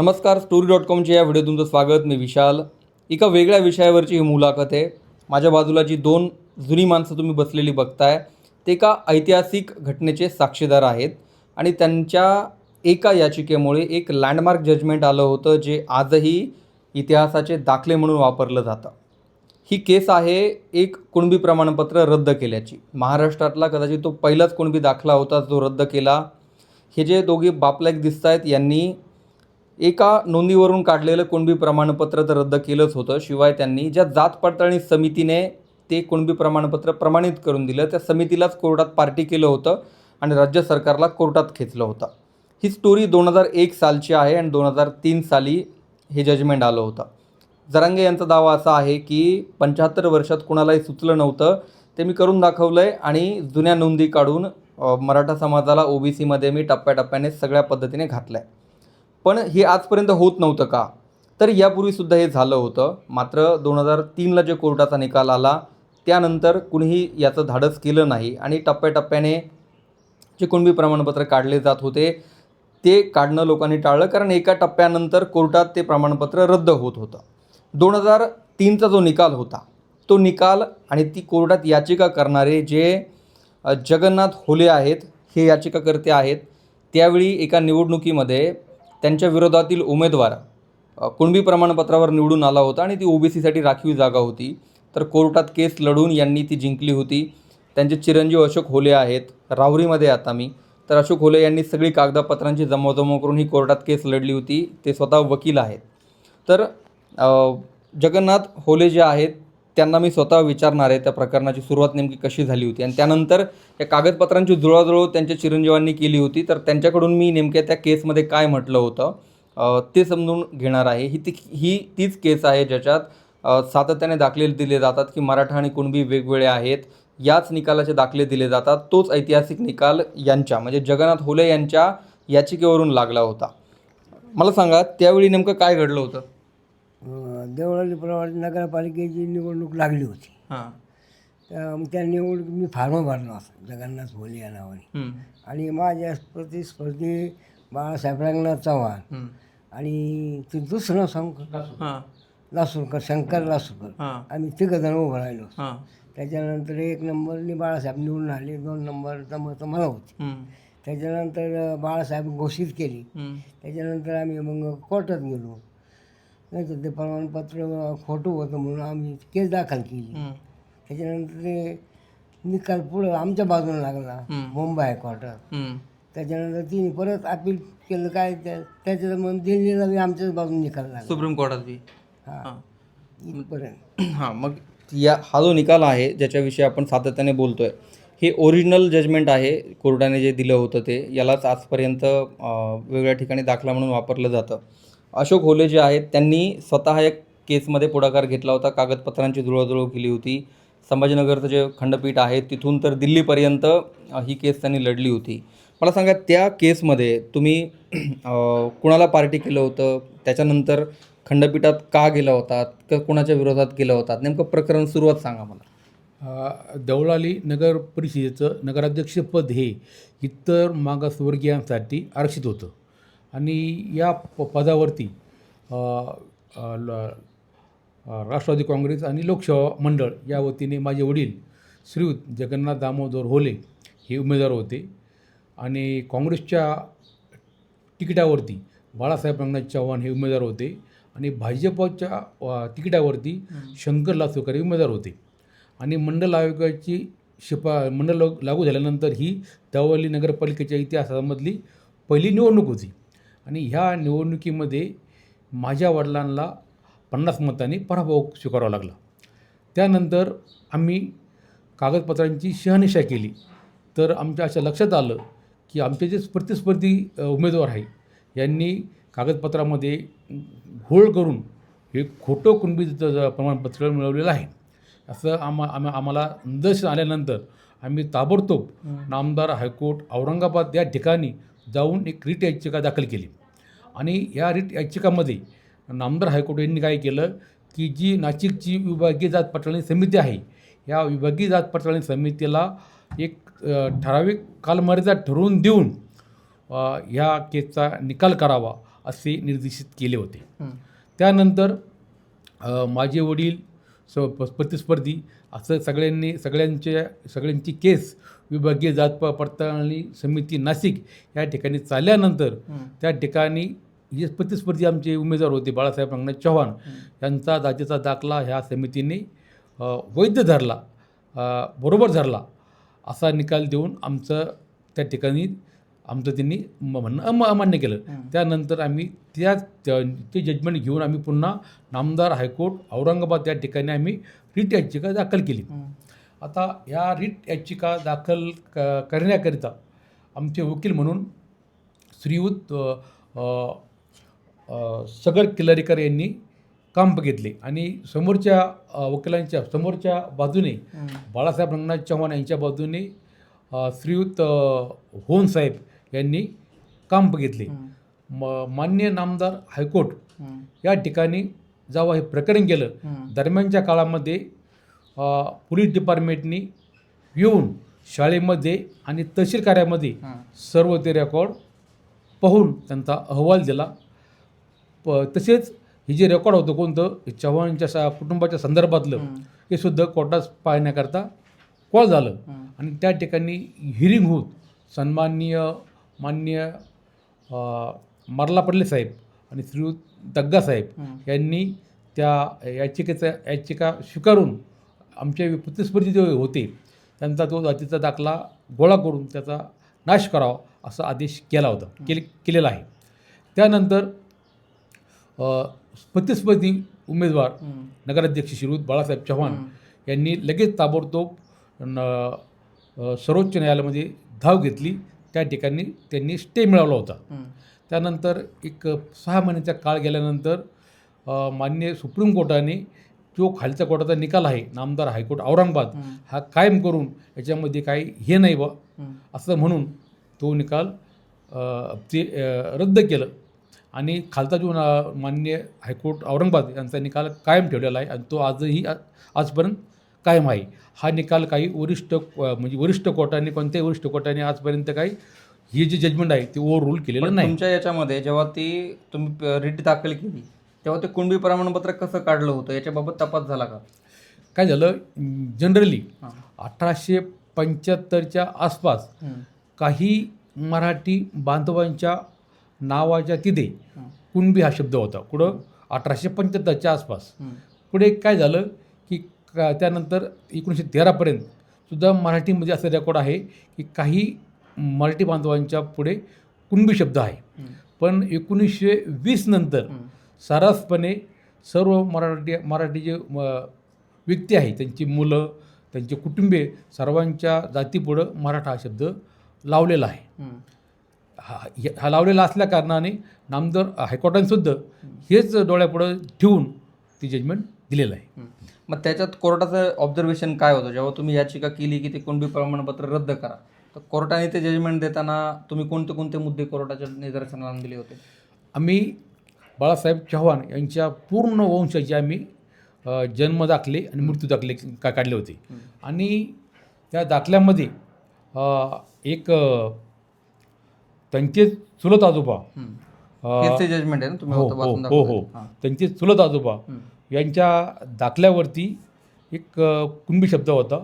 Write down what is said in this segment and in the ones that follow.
नमस्कार story dot कॉमच्या या व्हिडिओ तुमचं स्वागत. मी विशाल. एका वेगळ्या विषयावरची ही मुलाखत आहे. माझ्या बाजूला जी दोन जुनी माणसं तुम्ही बसलेली बघताय ते एका ऐतिहासिक घटनेचे साक्षीदार आहेत आणि त्यांच्या एका याचिकेमुळे एक लँडमार्क जजमेंट आलं होतं जे आजही इतिहासाचे दाखले म्हणून वापरलं जातं. ही केस आहे एक कुणबी प्रमाणपत्र रद्द केल्याची. महाराष्ट्रातला कदाचित तो पहिलाच कुणबी दाखला होता जो रद्द केला. हे जे दोघे बापलायक दिसत आहेत यांनी एका नोंदीवरून काढलेलं कुणबी प्रमाणपत्र तर रद्द केलंच होतं. शिवाय त्यांनी ज्या जात पडताळणी समितीने ते कुणबी प्रमाणपत्र प्रमाणित करून दिलं त्या समितीलाच कोर्टात पार्टी केलं होतं आणि राज्य सरकारला कोर्टात खेचलं होतं. ही स्टोरी दोन हजार एक सालची आहे आणि दोन हजार तीन साली हे जजमेंट आलं होतं. जरांगे यांचा दावा असा आहे की पंच्याहत्तर वर्षात कुणालाही सुचलं नव्हतं. ते मी करून दाखवलं आहे आणि जुन्या नोंदी काढून मराठा समाजाला ओ बी सीमध्ये मी टप्प्याटप्प्याने सगळ्या पद्धतीने घातलं आहे पण हे आजपर्यंत होत नव्हतं का? तर यापूर्वीसुद्धा हे झालं होतं. मात्र दोन हजार तीनला जे कोर्टाचा निकाल आला त्यानंतर कुणीही याचं धाडस केलं नाही आणि टप्प्याटप्प्याने जे कुणबी प्रमाणपत्र काढले जात होते ते काढणं लोकांनी टाळलं कारण एका टप्प्यानंतर कोर्टात ते प्रमाणपत्र रद्द होत होतं. दोन हजार तीनचा जो निकाल होता तो निकाल आणि ती कोर्टात याचिका करणारे जे जगन्नाथ होले आहेत हे याचिकाकर्ते आहेत त्यावेळी एका निवडणुकीमध्ये त्यांच्या विरोधातील उमेदवार कुणबी प्रमाणपत्रावर निवडून आला होता आणि ती ओबीसीसाठी राखीव जागा होती. तर कोर्टात केस लढून यांनी ती जिंकली होती. त्यांचे चिरंजीव अशोक होले आहेत राहुरीमध्ये आता मी तर अशोक होले यांनी सगळी कागदपत्रांची जमवजमव करून ही कोर्टात केस लढली होती. ते स्वतः वकील आहेत. तर जगन्नाथ होले जे आहेत त्यांना मी स्वतः विचारणार आहे त्या प्रकरणाची सुरुवात नेमकी कशी झाली होती. आणि त्यानंतर या कागदपत्रांची जुळाजुळव त्यांच्या चिरंजीवांनी केली होती. तर त्यांच्याकडून मी नेमक्या त्या केसमध्ये काय म्हटलं होतं ते समजून घेणार आहे. ही ती ही तीच केस आहे ज्याच्यात सातत्याने दाखले दिले जातात की मराठा आणि कुणबी वेगवेगळे आहेत. याच निकालाचे दाखले दिले जातात. तोच ऐतिहासिक निकाल यांच्या म्हणजे जगन्नाथ होले यांच्या याचिकेवरून लागला होता. मला सांगा त्यावेळी नेमकं काय घडलं होतं? देवळाली प्रमाणे नगरपालिकेची निवडणूक लागली होती. हां. त्या मग त्या निवडणूक मी फॉर्म भरला होता जगन्नाथ भोले या नावाने. आणि माझ्या प्रतिस्पर्धी बाळासाहेब रंगनाथ चव्हाण आणि ते दुसरं संक हां. लासूरकर शंकर लासूरकर. आम्ही तिघंजण उभं राहिलो त्याच्यानंतर एक नंबरनी बाळासाहेब निवडून आले दोन नंबरचं मतं मला होती. त्याच्यानंतर बाळासाहेब घोषित केली. त्याच्यानंतर आम्ही मग कोर्टात गेलो. नाही तर ते प्रमाणपत्र खोटं होतं म्हणून आम्ही केस दाखल केली. त्याच्यानंतर ते निकाल पुढं आमच्या बाजूला लागला मुंबई हायकोर्टात त्याच्यानंतर तिने परत अपील केलं काय त्या त्याच्यात मग दिल्लीला बी आमच्याच बाजून निकाल लागला. सुप्रीम कोर्टात बी? हां. इथपर्यंत. हां मग या हा जो निकाल आहे ज्याच्याविषयी आपण सातत्याने बोलतोय हे ओरिजिनल जजमेंट आहे कोर्टाने जे दिलं होतं ते यालाच आजपर्यंत वेगळ्या ठिकाणी दाखला म्हणून वापरलं जातं. अशोक होले जे आहेत त्यांनी स्वतः एक केसमध्ये पुढाकार घेतला होता. कागदपत्रांची जुळवाजुळव केली होती. संभाजीनगरचं जे खंडपीठ आहे तिथून तर दिल्लीपर्यंत ही केस त्यांनी लढली होती. मला सांगा त्या केसमध्ये तुम्ही कुणाला पार्टी केलं होतं? त्याच्यानंतर खंडपीठात का गेला होतात का कुणाच्या विरोधात गेला होतात नेमकं प्रकरण सुरुवात सांगा मला. दौलाली देवळाली नगर परिषदेचं नगराध्यक्षपद हे इतर मागासवर्गीयांसाठी आरक्षित होतं. आणि या प पदावरती ल- राष्ट्रवादी काँग्रेस आणि लोकसेवा मंडळ या वतीने माझे वडील श्रीयुत जगन्नाथ दामोदर होले हे उमेदवार होते. आणि काँग्रेसच्या तिकिटावरती बाळासाहेब रंगनाथ चव्हाण हे उमेदवार होते. आणि भाजपच्या तिकिटावरती शंकर लासोकर हे उमेदवार होते. आणि मंडल आयोगाची शिफा मंडल लागू झाल्यानंतर ही देवळी नगरपालिकेच्या इतिहासामधली पहिली निवडणूक होती. आणि ह्या निवडणुकीमध्ये माझ्या वडिलांना पन्नास मतांनी पराभव स्वीकारावा लागला. त्यानंतर आम्ही कागदपत्रांची शहानिशा केली. तर आमच्या अशा लक्षात आलं की आमचे जे प्रतिस्पर्धी उमेदवार आहे यांनी कागदपत्रामध्ये घोळ करून हे खोटं कुणबीचं प्रमाणपत्र मिळवलेलं आहे. असं आम्हा आम्हा आम्हाला निदर्शन आल्यानंतर आम्ही ताबडतोब नामदार हायकोर्ट औरंगाबाद या ठिकाणी जाऊन एक रिट याचिका दाखल केली. आणि या रिट याचिकामध्ये नामदार हायकोर्ट यांनी काय केलं की जी नाशिकची विभागीय जात पडताळणी समिती आहे या विभागीय जात पडताळणी समितीला एक ठराविक कालमर्यादा ठरवून देऊन ह्या केसचा निकाल करावा असे निर्देशित केले होते. त्यानंतर माझे वडील स प- प्रतिस्पर्धी. असं सगळ्यांनी सगळ्यांच्या सगळ्यांची केस विभागीय जात प- पडताळणी समिती नाशिक या ठिकाणी चालल्यानंतर त्या ठिकाणी जे प्रतिस्पर्धी आमचे उमेदवार होते बाळासाहेब रंगनाथ चव्हाण. यांचा जातीचा दाखला ह्या समितीने वैध धरला बरोबर धरला असा निकाल देऊन आमचं त्या ठिकाणी आमचं त्यांनी म्हणणं अम अमान्य केलं. त्यानंतर आम्ही त्या ते जजमेंट घेऊन आम्ही पुन्हा नामदार हायकोर्ट औरंगाबाद या ठिकाणी आम्ही रिट याचिका दाखल केली. आता ह्या रिट याचिका दाखल क करण्याकरिता आमचे वकील म्हणून श्रीयुत सगर किल्लारीकर यांनी काम बघितले आणि समोरच्या वकिलांच्या समोरच्या बाजूने बाळासाहेब रंगनाथ चव्हाण यांच्या बाजूने श्रीयुत अ, होन साहेब यांनी काम बघितले. म मान्य नामदार हायकोर्ट या ठिकाणी जेव्हा हे प्रकरण गेलं. दरम्यानच्या काळामध्ये पोलीस डिपार्टमेंटनी येऊन शाळेमध्ये आणि तहसील कार्यामध्ये सर्व ते रेकॉर्ड पाहून त्यांचा अहवाल दिला. प तसेच हे जे रेकॉर्ड होतं कोणतं हे चव्हाणांच्या सा कुटुंबाच्या संदर्भातलं हे. सुद्धा कोर्टात पाहण्याकरता कॉल झालं. आणि त्या ठिकाणी हिरिंग होत सन्माननीय मान्य मारला पडले साहेब आणि श्रीयुत दग्गा साहेब यांनी त्या याचिकेचा याचिका स्वीकारून आमचे प्रतिस्पर्धी जे होते त्यांचा तो जातीचा दाखला गोळा करून त्याचा नाश करावा असा आदेश केला होता केले केलेला आहे. त्यानंतर प्रतिस्पर्धी उमेदवार नगराध्यक्ष श्रीयुत बाळासाहेब चव्हाण यांनी लगेच ताबडतोब सर्वोच्च न्यायालयामध्ये धाव घेतली. त्या ठिकाणी त्यांनी स्टे मिळवला होता. त्यानंतर एक सहा महिन्याचा काळ गेल्यानंतर मान्य सुप्रीम कोर्टाने जो खालच्या कोर्टाचा निकाल आहे नामदार हायकोर्ट औरंगाबाद हा कायम करून याच्यामध्ये काही हे नाही बा. असं म्हणून तो निकाल ते रद्द केलं. आणि खालचा जो मान्य हायकोर्ट औरंगाबाद यांचा निकाल कायम ठेवलेला आहे. आणि तो आजही आजपर्यंत कायम आहे. हा निकाल काही वरिष्ठ म्हणजे वरिष्ठ कोर्टाने कोणत्याही वरिष्ठ कोर्टाने आजपर्यंत काही हे जे जजमेंट आहे ते ओव्हर रूल केलेलं नाही. तुमच्या याच्यामध्ये जेव्हा ती तुम्ही रिट दाखल केली तेव्हा ते कुणबी प्रमाणपत्र कसं काढलं होतं? याच्याबाबत तपास झाला का? काय झालं? जनरली. अठराशे पंच्याहत्तरच्या आसपास काही मराठी बांधवांच्या नावाच्या तिथे कुणबी हा शब्द होता. कुठं? अठराशे पंच्याहत्तरच्या आसपास. पुढे काय झालं? की त्यानंतर एकोणीसशे तेरापर्यंत सुद्धा मराठीमध्ये असं रेकॉर्ड आहे की काही मराठी बांधवांच्या पुढे कुणबी शब्द आहे. पण एकोणीसशे वीस नंतर सर्रासपणे सर्व मराठी मराठी जे व्यक्ती आहे त्यांची मुलं त्यांचे कुटुंबे सर्वांच्या जातीपुढं मराठा हा शब्द लावलेला आहे. हा हे- हा लावलेला असल्या कारणाने नामदार हायकोर्टाने सुद्धा हेच डोळ्यापुढं ठेवून ती जजमेंट दिलेलं आहे. मग त्याच्यात कोर्टाचं ऑब्झर्वेशन काय होतं? जेव्हा तुम्ही याचिका केली की ते कुणबी प्रमाणपत्र रद्द करा तर कोर्टाने ते जजमेंट देताना तुम्ही कोणते कोणते मुद्दे कोर्टाच्या निदर्शनाला आणले होते? आम्ही बाळासाहेब चव्हाण यांच्या पूर्ण वंशाचे आम्ही जन्म दाखले आणि मृत्यू दाखले का काढले होते. आणि त्या दाखल्यामध्ये एक त्यांचे चुलत आजोबा जजमेंट आहे ना? तुम्ही हो हो. हो हां. त्यांचे चुलत आजोबा यांच्या दाखल्यावरती एक कुणबी शब्द होता.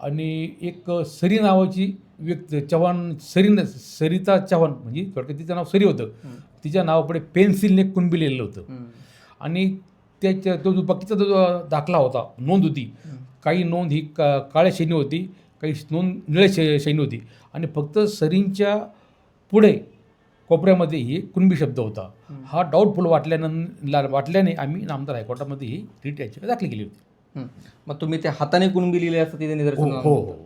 आणि एक सरी नावाची व्यक्ती चव्हाण सरी सरिता चव्हाण म्हणजे थोडक्यात तिचं नाव सरी होतं. तिच्या नावापुढे पेन्सिलने कुणबी लिहिलेलं होतं. आणि त्याच्या तो जो बाकीचा जो दाखला होता नोंद होती. काही नोंद ही का काळ्या शैनी होती काही नोंद निळ्या शै शैनी होती. आणि फक्त सरींच्या पुढे कोपऱ्यामध्ये ही कुणबी शब्द होता हा डाऊटफुल वाटल्यानं वाटल्याने आम्ही नामदार हायकोर्टामध्ये ही रिट याचिका दाखल केली होती. मग तुम्ही ते हाताने कुणबी लिहिले असं तिथे हो निदर्शनाला हो आणलं. हो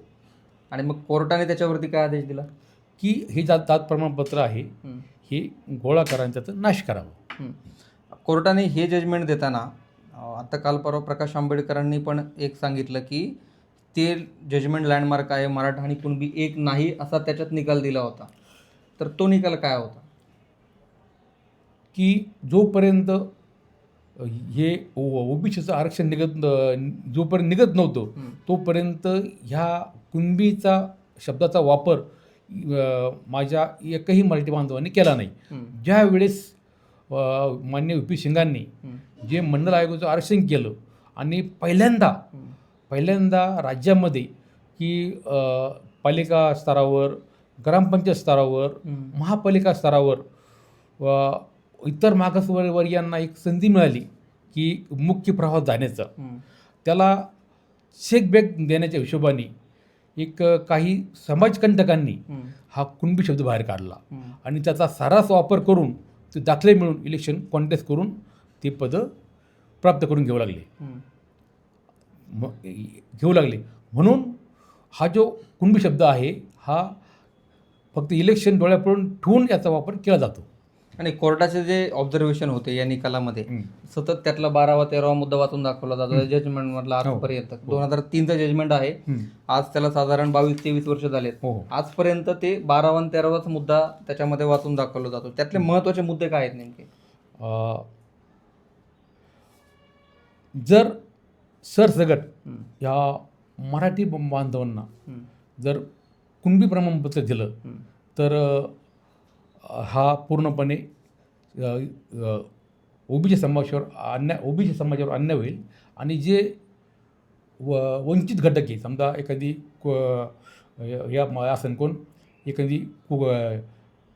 आणि मग कोर्टाने त्याच्यावरती काय आदेश दिला की हे जात जात प्रमाणपत्र आहे. हे गोळा करा त्याचा नाश करावा. कोर्टाने हे जजमेंट देताना आता काल परवा प्रकाश आंबेडकरांनी पण एक सांगितलं की ते जजमेंट लँडमार्क आहे मराठा आणि कुणबी एक नाही असा त्याच्यात निकाल दिला होता तर तो निकाल काय होता की जोपर्यंत हे ओबीसीचं आरक्षण निघत जोपर्यंत निघत नव्हतं. तोपर्यंत ह्या कुणबीचा शब्दाचा वापर माझ्या एकही मराठी बांधवांनी केला नाही. ज्या वेळेस मान्य यू पी सिंगांनी. जे मंडळ आयोगाचं आरक्षण केलं आणि पहिल्यांदा. पहिल्यांदा राज्यामध्ये की पालिका स्तरावर ग्रामपंचायत स्तरावर. महापालिका स्तरावर व इतर मागासवर्गीयांना एक संधी मिळाली की मुख्य प्रवाहात जाण्याचं. त्याला शेकबेक देण्याच्या हिशोबाने एक काही समाजकंटकांनी. हा कुणबी शब्द बाहेर काढला. आणि त्याचा सारास वापर करून ते दाखले मिळून इलेक्शन कॉन्टेस्ट करून ते पदं प्राप्त करून घेऊ लागले घेऊ लागले म्हणून हा जो कुणबी शब्द आहे हा फक्त इलेक्शन डोळ्यापुढून ठेवून याचा वापर केला जातो. आणि कोर्टाचे जे ऑब्झर्वेशन होते या निकालामध्ये. सतत त्यातला बारावा तेरावा मुद्दा वाचून दाखवला जातो. जजमेंट मधला आजपर्यंत दोन हजार तीनचं जजमेंट आहे. आज त्याला साधारण बावीस तेवीस वर्ष झालेत. हो हो. आजपर्यंत ते बारावा आणि तेरावाच मुद्दा त्याच्यामध्ये वाचून दाखवला जातो. त्यातले महत्त्वाचे मुद्दे काय आहेत नेमके? जर सरसगट. या मराठी बांधवांना. जर कुणबी प्रमाणपत्र दिलं. तर हा पूर्णपणे ओबीसी समाजावर अन्याय ओबीसी समाजावर अन्याय होईल आणि जे व वंचित घटक आहे समजा एखादी क- या असेल कोण एखादी कु-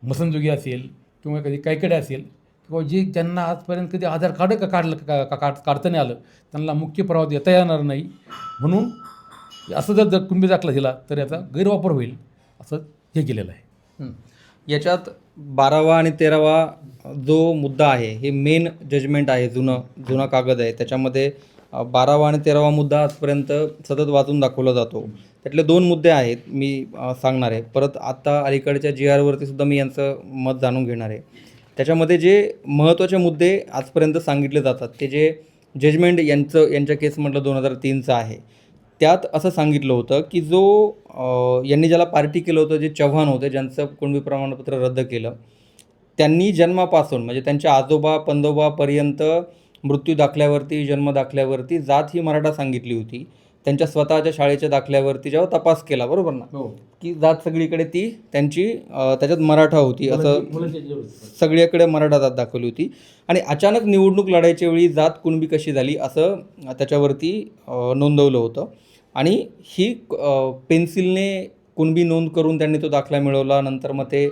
मसनजोगी असेल किंवा एखादी कायकडे असेल किंवा जे ज्यांना आजपर्यंत कधी आधार कार्ड का काढलं का का- काढ काढता नाही आलं त्यांना मुख्य प्रवाहात येता येणार नाही म्हणून असं जर जर कुंभी दाखला दिला तर याचा गैरवापर होईल. असं हे केलेलं आहे. याच्यात बारावा आणि तेरावा जो मुद्दा आहे हे मेन जजमेंट आहे जुनं जुना कागद आहे. त्याच्यामध्ये बारावा आणि तेरावा मुद्दा आजपर्यंत सतत वाचून दाखवला जातो. त्यातले दोन मुद्दे आहेत मी सांगणार आहे. परत आत्ता अलीकडच्या जी आरवरती सुद्धा मी यांचं मत जाणून घेणार आहे. त्याच्यामध्ये जे महत्त्वाचे मुद्दे आजपर्यंत सांगितले जातात ते जे जजमेंट यांचं यांच्या केस म्हटलं दोन हजार तीनचं आहे त्यात असं सांगितलं होतं की जो यांनी ज्याला पार्टी केलं होतं जे चव्हाण होते ज्यांचं कुणबी प्रमाणपत्र रद्द केलं त्यांनी जन्मापासून म्हणजे त्यांच्या आजोबा पंदोबापर्यंत मृत्यू दाखल्यावरती जन्म दाखल्यावरती जात ही मराठा सांगितली होती. त्यांच्या स्वतःच्या शाळेच्या दाखल्यावरती जेव्हा तपास केला बरोबर ना? हो. की जात सगळीकडे ती त्यांची त्याच्यात मराठा होती असं सगळीकडे मराठा जात दाखवली होती. आणि अचानक निवडणूक लढायच्या वेळी जात कुणबी कशी झाली असं त्याच्यावरती नोंदवलं होतं. आणि ही पेन्सिलने कुणबी नोंद करून त्यांनी तो दाखला मिळवला नंतर मग ते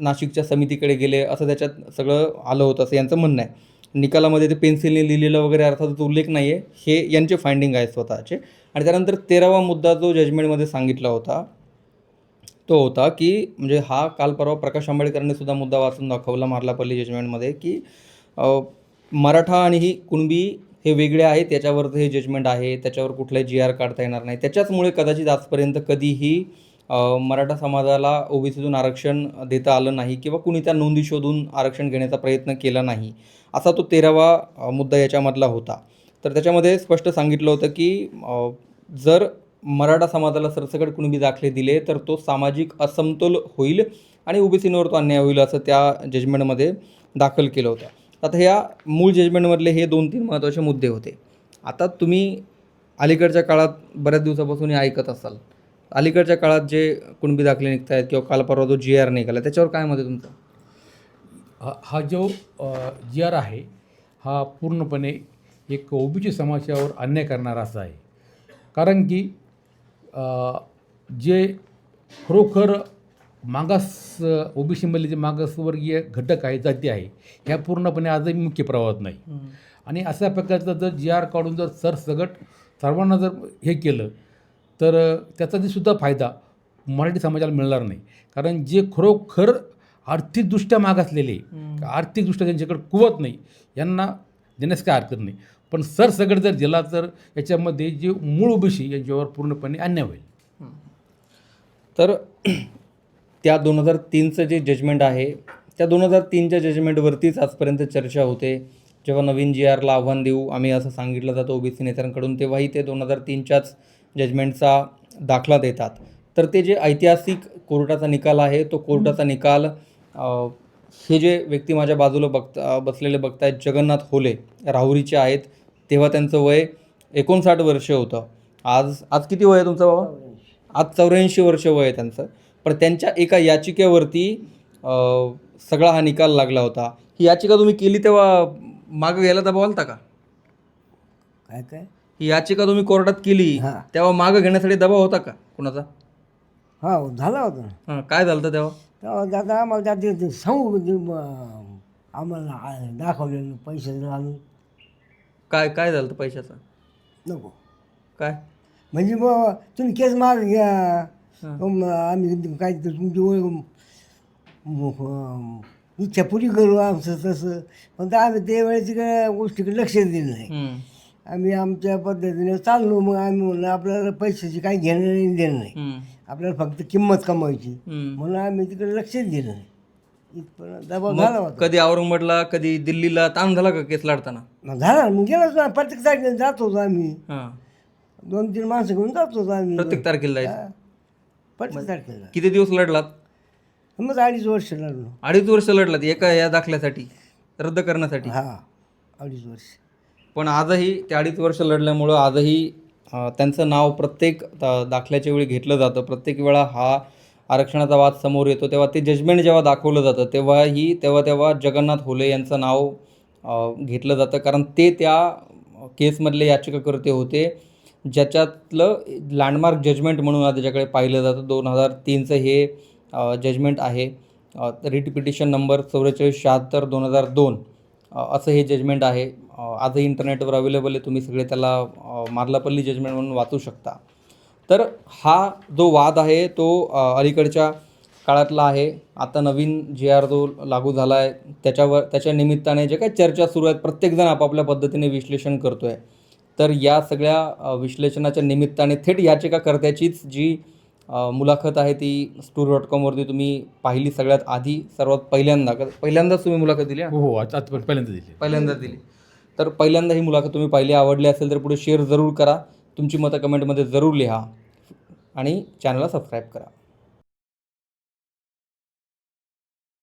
नाशिकच्या समितीकडे गेले असं त्याच्यात सगळं आलं होतं असं यांचं म्हणणं आहे. निकालामध्ये ते पेन्सिलने लिहिलेलं वगैरे अर्थातच उल्लेख नाही आहे हे यांचे फाइंडिंग आहे स्वतःचे. आणि त्यानंतर तेरावा मुद्दा जो जजमेंटमध्ये सांगितला होता तो होता की म्हणजे हा काल परवा प्रकाश आंबेडकरांनी सुद्धा मुद्दा वाचून दाखवला मार्लापल्ली जजमेंटमध्ये की मराठा आणि ही कुणबी हे वेगळे आहे त्याच्यावर हे जजमेंट आहे त्याच्यावर कुठलाही जी आर काढता येणार नाही. त्याच्याचमुळे कदाचित आजपर्यंत कधीही मराठा समाजाला ओबीसीतून आरक्षण देता आलं नाही किंवा कुणी त्या नोंदी शोधून आरक्षण घेण्याचा प्रयत्न केला नाही असा तो तेरावा मुद्दा याच्यामधला होता. तर त्याच्यामध्ये स्पष्ट सांगितलं होतं की जर मराठा समाजाला सरसकट कुणबी दाखले दिले तर तो सामाजिक असमतोल होईल आणि ओबीसींवर तो अन्याय होईल असं त्या जजमेंटमध्ये दाखल केलं होतं. आता ह्या मूळ जजमेंटमधले हे दोन तीन महत्त्वाचे मुद्दे होते. आता तुम्ही अलीकडच्या काळात बऱ्याच दिवसापासून हे ऐकत असाल. अलीकडच्या काळात जे कुणबी दाखले निघत आहेत किंवा काल परवा जो जी आर निघाला त्याच्यावर काय मत आहे तुमचं? हा हा जो जी आर आहे हा पूर्णपणे एक ओबीसी समाजावर अन्याय करणारा असा आहे. कारण की जे खरोखर मागास ओबीसीमधले जे मागासवर्गीय घटक आहे जाती आहे ह्या पूर्णपणे आजही मुख्य प्रवाहात नाही. आणि अशा प्रकारचं जर जी आर काढून जर सरसगट सर्वांना जर हे केलं तर त्याचा जे सुद्धा फायदा मराठी समाजाला मिळणार नाही. कारण जे खरोखर आर्थिकदृष्ट्या मागासलेले आर्थिकदृष्ट्या त्यांच्याकडे कुवत नाही यांना देण्यास काय हरकत नाही. पण सरसगट जर दिला तर याच्यामध्ये जे मूळ ओबीसी यांच्यावर पूर्णपणे अन्याय होईल. तर त्या दोन हजार तीनचं जे जजमेंट आहे त्या दोन हजार तीनच्या जजमेंटवरतीच आजपर्यंत चर्चा होते. जेव्हा नवीन जी आरला आव्हान देऊ आम्ही असं सांगितलं जातं ओबीसी नेत्यांकडून तेव्हाही ते दोन हजार तीनच्याच जजमेंटचा दाखला देतात. तर ते जे ऐतिहासिक कोर्टाचा निकाल आहे तो कोर्टाचा निकाल हे जे व्यक्ती माझ्या बाजूला बघता बसलेले बघतायत जगन्नाथ होले राहुरीचे आहेत तेव्हा त्यांचं वय एकोणसाठ वर्ष होतं. आज आज किती वय आहे तुमचं बाबा? आज चौऱ्याऐंशी वर्ष वय आहे त्यांचं. पण त्यांच्या एका याचिकेवरती सगळा हा निकाल लागला होता. ही याचिका तुम्ही केली तेव्हा मागं घ्यायला दबाव आलता का? काय काय? ही याचिका तुम्ही कोर्टात केली हा. तेव्हा मागं घेण्यासाठी दबाव होता का कुणाचा? हा झाला होता. ना हां काय झालं होतं तेव्हा? तेव्हा दादा आम्हाला दादा ते सांगू ते, अं, आम्हाला आ- दाखवलेलं पैसे आणून काय काय झालं होतं पैशाचं? नको. काय? म्हणजे मग तुम्ही केस मार घ्या. मग आम्ही काय तुमची ओळख इच्छा पुरी करू आमचं तसं पण आम्ही ते वेळेची काय गोष्टीकडे लक्ष दिलं नाही आम्ही आमच्या पद्धतीने चाललो मग आम्ही म्हणलं आपल्याला पैशाची काही घेणं नाही देणं नाही आपल्याला फक्त किंमत कमवायची. म्हणून आम्ही तिकडे लक्षच दिलं नाही कधी औरंगाबादला कधी दिल्लीला ताण झाला का केस लढताना मग झाला मग गेलोच ना प्रत्येक तारखेला जात होतो आम्ही. दोन तीन माणसं घेऊन जात होतो आम्ही. प्रत्येक तारखेला प्रत्येक तारखेला किती दिवस लढलात? मग अडीच वर्ष लागलो अडीच वर्ष लढलात एका या दाखल्यासाठी रद्द करण्यासाठी? हा अडीच वर्ष. पण आजही ते अडीच वर्ष लढल्यामुळं आजही अं, त्यांचं नाव प्रत्येक दा- दाखल्याच्या वेळी घेतलं जातं. प्रत्येक वेळा हा आरक्षणाचा वाद समोर येतो. तेव्हा ते जजमेंट जेव्हा दाखवलं जातं तेव्हाही तेव्हा तेव्हा जगन्नाथ होले यांचं नाव अं, घेतलं जातं. कारण ते त्या केसमधले याचिकाकर्ते होते. ज्याच्यातलं लँडमार्क जजमेंट म्हणून त्याच्याकडे पाहिलं जातं दोन हजार तीनचं हे जजमेंट आहे. रिट पिटिशन नंबर चौवेचाळीस शहात्तर दोन हजार दोन असं हे जजमेंट आहे. आजही इंटरनेटवर अवेलेबल आहे. तुम्ही सगळे त्याला मार्लापल्ली जजमेंट म्हणून वाचू शकता. तर हा जो वाद आहे तो अलीकडच्या काळातला आहे. आता नवीन जे आर जो लागू झाला आहे त्याच्यावर त्याच्या निमित्ताने जे काही चर्चा सुरू आहेत प्रत्येकजण आपापल्या पद्धतीने विश्लेषण करतो आहे तर या सगळ्या विश्लेषणाच्या निमित्ताने थेट याचिकाकर्त्याचीच जी मुलाखत आहे ती स्टूर डॉट कॉमवरती तुम्ही पाहिली सगळ्यात आधी सर्वात पहिल्यांदा. पहिल्यांदाच तुम्ही मुलाखत दिली हा? हो आता आता पहिल्यांदा दिले. पहिल्यांदा दिली. तर पहिल्यांदा ही मुलाखत तुम्ही पाहिली आवडली असेल तर पुढे शेअर जरूर करा. तुमची मतं कमेंटमध्ये जरूर लिहा आणि चॅनलला सबस्क्राईब करा.